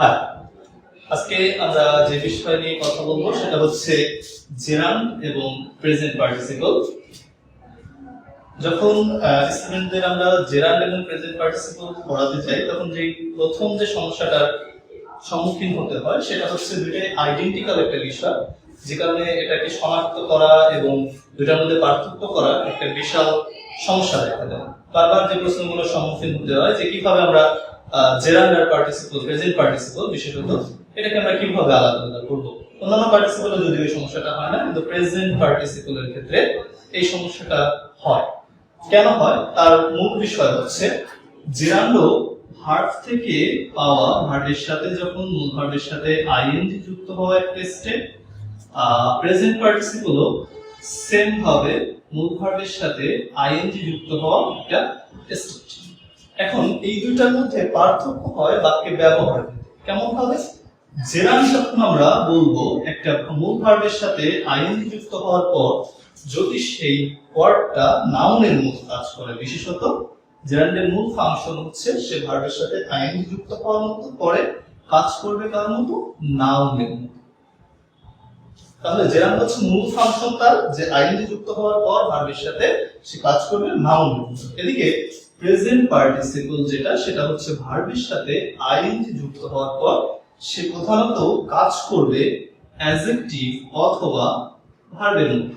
হ্যাঁ আজকে আমরা যে বিষয় নিয়ে কথা বলব সেটা হচ্ছে জেরান এবং প্রেজেন্ট পার্টিসিপল। যখন স্টুডেন্টদের আমরা জেরান এবং প্রেজেন্ট পার্টিসিপল পড়াতে চাই তখন যে প্রথম যে সমস্যাটার সম্মুখীন হতে হয় সেটা হচ্ছে দুইটাই আইডেন্টিক্যাল একটা বিষয়, যে কারণে এটাকে শনাক্ত করা এবং দুটার মধ্যে পার্থক্য করা একটা বিশাল সমস্যা দেখা দেয়। বারবার যে প্রশ্নগুলোর সম্মুখীন হতে হয় যে কীভাবে আমরা জেরান্ডার পার্টিসিপল প্রেজেন্ট পার্টিসিপল বিশেষত এটাকে আমরা কীভাবে আলাদা আলাদা করব? অন্যান্য পার্টিসিপলে যদি এই সমস্যাটা হয় না, কিন্তু প্রেজেন্ট পার্টিসিপলের ক্ষেত্রে এই সমস্যাটা হয়। কেন হয়? তার মূল বিষয় হচ্ছে জেরান্ডো ভার্ব থেকে পাওয়া ভার্বের সাথে যখন মূল ভার্বের সাথে আইএনজি যুক্ত হওয়া একটা স্টেপ প্রেজেন্ট পার্টিসিপলও সেম ভাবে মূল ভার্বের সাথে আইএনজি যুক্ত হওয়া একটা স্টেপ এখন এই দুইটার মধ্যে পার্থক্য হয় বাক্যে ব্যবহার কেমন ভাবে যখন আমরা বলব, একটা মূল ভার্বের সাথে আইন যুক্ত হওয়ার পর যদি সেই ওয়ার্ডটা নাউনের মতো কাজ করে, বিশেষত জেরান্ডের মূল ফাংশন হচ্ছে সে ভার্বের সাথে আইন যুক্ত হওয়ার মতো, পরে কাজ করবে কার মতো? নাউনের মতো। তাহলে জেরান হচ্ছে মূল ফাংশন তার, যে আইন যুক্ত হওয়ার পর ভার্বের সাথে সে কাজ করবে নাউনের মতো। এদিকে প্রেজেন্ট পার্টিসিপল যেটা, সেটা হচ্ছে ভার্বের সাথে আইএনজি যুক্ত হওয়ার পর সে প্রধানত কাজ করবে অ্যাডজেক্টিভ অথবা ভার্বের মতো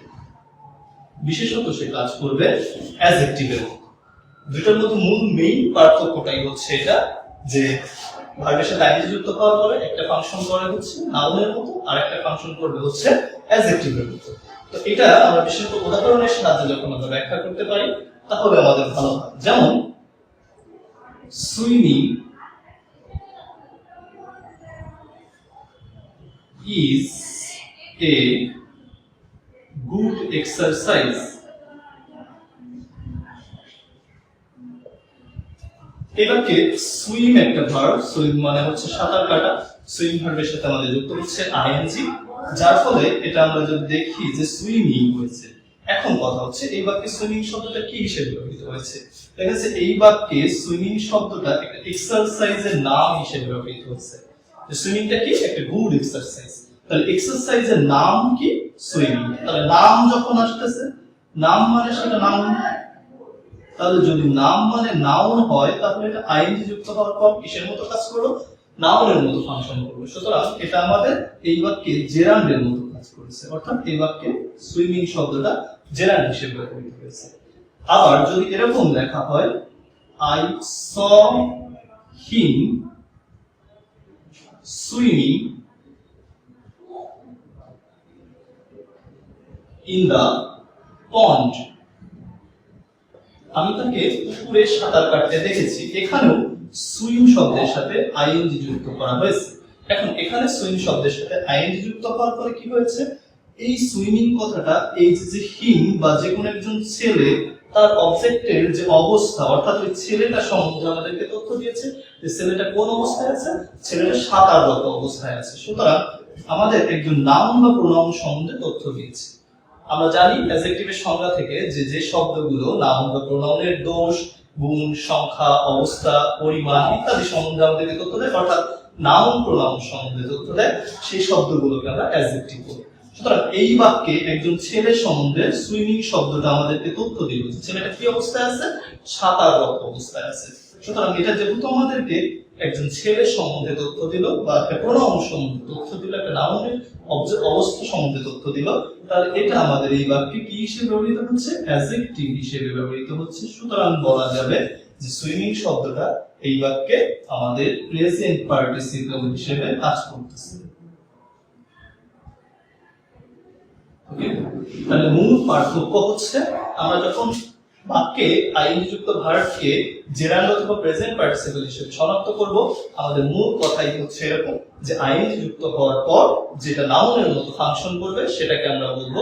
বিশেষত সে কাজ করবে অ্যাডজেক্টিভের মতো দুটার মধ্যে মূল মেইন পার্থক্যটাই হচ্ছে এটা, যে ভার্বের সাথে আইএনজি যুক্ত হওয়ার পরে একটা ফাংশন করে হচ্ছে নাউনের মতো, আর একটা ফাংশন করবে হচ্ছে অ্যাডজেক্টিভের মতো। তো এটা আমরা বিশেষত উদাহরণের সাহায্যে যখন আমরা ব্যাখ্যা করতে পারি তাহলে আমাদের ভালো হয়। যেমন, swimming is a good exercise. এবারকে সুইম একটা ভার্ব, সুইম মানে হচ্ছে সাঁতার কাটা। সুইম ভার্বের সাথে আমাদের যুক্ত হচ্ছে আইএনজি যার ফলে এটা আমরা যদি দেখি যে সুইমিং হয়েছে। এখন কথা হচ্ছে, এই বাক্যে সুইমিং শব্দটা কি হিসেবে ব্যবহৃত হয়েছে? দেখা যাচ্ছে এই বাক্যে সুইমিং শব্দটা একটা এক্সারসাইজের নাম হিসেবে ব্যবহৃত হচ্ছে। সুইমিংটা কি? একটা গুড এক্সারসাইজ তাহলে এক্সারসাইজের নাম কি? সুইমিং। তাহলে নাম যখন আসতেছে, নাম মানে সেটা নাম তাহলে যদি নাম মানে নাউন হয়, তাহলে এটা আইএনজি যুক্ত হওয়ার পর কিসের মতো কাজ করল? নাউনের মতো ফাংশন করবে। সুতরাং এটা আমাদের এই বাক্যে জেরান্ডের মতো কাজ করেছে। অর্থাৎ এই বাক্যে সুইমিং শব্দটা জেরান্ড হিসেবে ব্যবহৃত হয়েছে। আবার যদি এরকম লেখা হয় I saw him swimming in the pond আমি তাকে পুকুরে সাঁতার কাটতে দেখেছি। এখানেও সুইম শব্দের সাথে আইএনজি যুক্ত করা হয়েছে। এখন এখানে সুইম শব্দের সাথে আইএনজি যুক্ত হওয়ার পরে কি হয়েছে? এই সুইমিং কথাটা এই যে হিম বা যে কোনো একজন ছেলে তার অবজেক্টের যে অবস্থা, অর্থাৎ ওই ছেলেটা সম্বন্ধে আমাদেরকে তথ্য দিয়েছে যে ছেলেটা কোন অবস্থায় আছে? ছেলেটা সাঁতাররত অবস্থায় আছে। সুতরাং আমাদের একজন নাউন বা প্রোনাউন সম্বন্ধে তথ্য দিয়েছে। আমরা জানি অ্যাডজেক্টিভের সংজ্ঞা থেকে যে যে শব্দগুলো নাউন বা প্রোনাউনের দোষ গুণ, সংখ্যা, অবস্থা, পরিমাণ ইত্যাদি সম্বন্ধে আমাদেরকে তথ্য দেয়, অর্থাৎ নাউন প্রোনাউন সম্বন্ধে তথ্য দেয়, সেই শব্দগুলোকে আমরা অ্যাডজেক্টিভ বলি। সুতরাং এই বাক্যে একজন ছেলে সম্বন্ধে সুইমিং শব্দটা আমাদেরকে তথ্য দিল ছেলেটা কি অবস্থায় আছে? সাঁতাররত অবস্থায় আছে। সুতরাং এটা যেহেতু আমাদেরকে একজন ছেলে সম্বন্ধে তথ্য দিল বা একটা প্রোনাউন সম্বন্ধে তথ্য দিল, একটা অবজেক্ট অবস্থা সম্বন্ধে তথ্য দিল। তাহলে এটা আমাদের এই বাক্যে কি হিসেবে ব্যবহৃত হচ্ছে? অ্যাডজেক্টিভ হিসেবে ব্যবহৃত হচ্ছে। সুতরাং বলা যাবে যে সুইমিং শব্দটা এই বাক্যে আমাদের প্রেজেন্ট পার্টিসিপল হিসেবে কাজ করতেছে। তাহলে মূল পার্থক্য হচ্ছে আমরা যখন বাক্যে আইএনজি যুক্ত ভার্বকে জেরান্ড অথবা প্রেজেন্ট পার্টিসিপল হিসেবে শনাক্ত করব। আমাদের মূল কথাই হচ্ছে এরকম যে আইএনজি যুক্ত হওয়ার পর যেটা নাউনের মতো ফাংশন করবে, সেটাকে আমরা বলব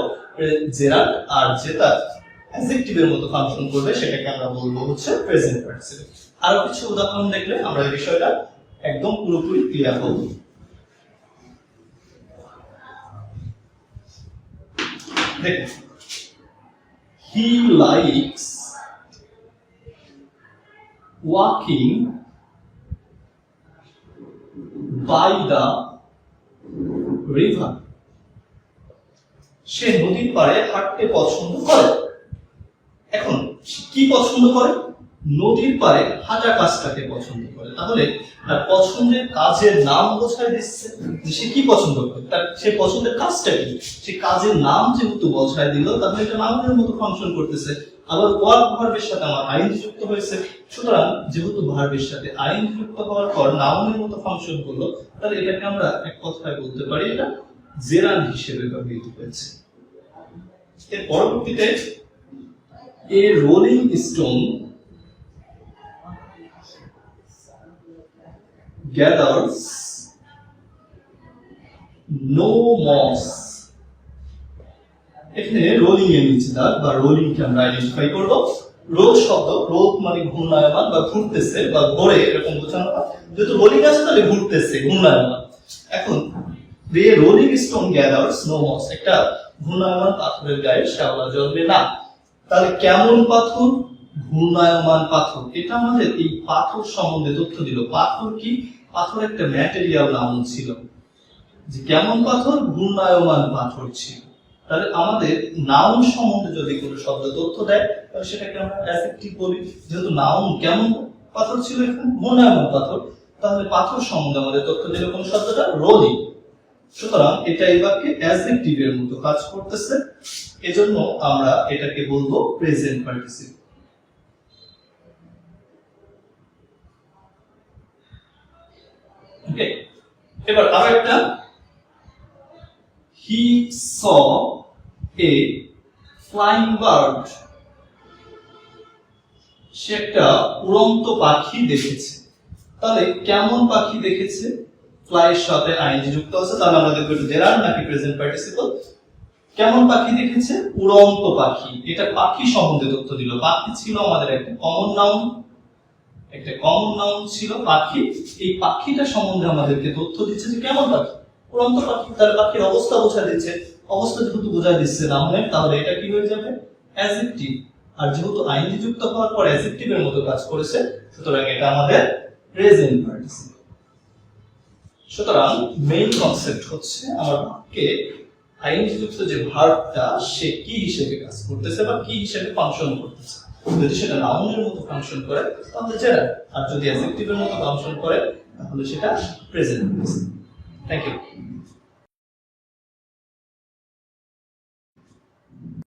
জেরান্ড আর যেটা অ্যাডজেক্টিভের মতো ফাংশন করবে, সেটাকে আমরা বলব হচ্ছে প্রেজেন্ট পার্টিসিপল। আরও কিছু উদাহরণ দেখলে আমরা এই বিষয়টা একদম পুরোপুরি ক্লিয়ার হব দেখুন he likes walking by the river. সে নদীর পাড়ে হাঁটতে পছন্দ করে। এখন কি পছন্দ করে? নদীর পাড়ে হাঁটা কাজটাকে পছন্দ করে। তাহলে তার পছন্দের কাজের নাম বোঝায় দিচ্ছে যে সে কি পছন্দ করে? তার, সে পছন্দের কাজটা কি? সে কাজের নাম যেহেতু বোঝায় দিল, তাহলে এটা নামের মতো ফাংশন করতেছে। আবার ওয়ার্ক ভার্বের সাথে আমার আইন যুক্ত হয়েছে। সুতরাং যেহেতু ভার্বের সাথে আইন যুক্ত হওয়ার পর নাউনের মতো ফাংশন করল, তাহলে এটাকে আমরা এক কথায় বলতে পারি এটা জেরান হিসেবে ব্যবহৃত হয়েছে। এর পরবর্তীতে a rolling stone gathers no moss এখানে রোলিং এর নিচে দাগ বা রোলিং কে আমরা আইডেন্টিফাই করব। রোল শব্দ রোল মানে ঘূর্ণায়মান বা ঘুরতেছে বা ঘোরে এরকম বোঝানো হয়। যেহেতু রোলিং আছে তাহলে ঘুরতেছে, ঘূর্ণায়মান। এখন রে rolling stone gathers no moss একটা ঘূর্ণায়মান পাথরের গায়ে শ্যাওলা জন্মে না। তাহলে কেমন পাথর? ঘূর্ণায়মান পাথর। এটা আমাদের এই পাথর সম্বন্ধে তথ্য দিল। পাথর কি? পাথর একটা ম্যাটেরিয়াল নাম ছিল। যে কেমন পাথর? ঘূর্ণায়মান পাথর ছিল। তাহলে আমাদের নাউন সম্বন্ধে যদি কোনো শব্দ তথ্য দেয়, তাহলে সেটাকে আমরা অ্যাফেক্টিভ বলি। যেহেতু নাউন কেমন পাথর ছিল এখানে? ঘূর্ণায়মান পাথর। তাহলে পাথর সম্বন্ধে আমাদের তথ্য দিল কোন শব্দটা? রোলিং সুতরাং এটা এই বাক্যে অ্যাডজেক্টিভ এর মতো কাজ করতেছে। এজন্য আমরা এটাকে বলব প্রেজেন্ট পার্টিসিপল এবার আরেকটা হি স এ ফ্লাইং বার্ড সে একটা উড়ন্ত পাখি দেখেছে। তাহলে কেমন পাখি দেখেছে? ফ্লাইয়ের সাথে আইনজি যুক্ত আছে, তাহলে আমরা দেখব জেরার নাকি প্রেজেন্ট পার্টিসিপল কেমন পাখি দেখেছে? উড়ন্ত পাখি। এটা পাখি সম্বন্ধে তথ্য দিল। পাখি ছিল আমাদের একটা কমন নাউন একটা কমন নাউন ছিল পাখি। এই পাখিটা সম্বন্ধে আমাদেরকে তথ্য দিচ্ছে যে কেমন পাখি? উড়ন্ত পাখি, তার পাখির অবস্থা বোঝা দিচ্ছে। অবস্থা যেহেতু বোঝা দিচ্ছে নাউনের তাহলে এটা কি হয়ে যাবে? অ্যাজেক্টিভ আর যেহেতু আইনজি যুক্ত হওয়ার পর অ্যাজেক্টিভের মতো কাজ করেছে, সুতরাং এটা আমাদের প্রেজেন্ট পার্টিসিপল সুতরাং মেইন কনসেপ্ট হচ্ছে আমার বাক্যে আইনজি যুক্ত যে ভার্বটা সে কি হিসেবে কাজ করতেছে বা কি হিসেবে ফাংশন করতেছে? যদি সেটা রাউন্ডের মতো ফাংশন করে, তাহলে জেরা আর যদি অ্যাডজেক্টিভের মতো ফাংশন করে, তাহলে সেটা প্রেজেন্ট থ্যাংক ইউ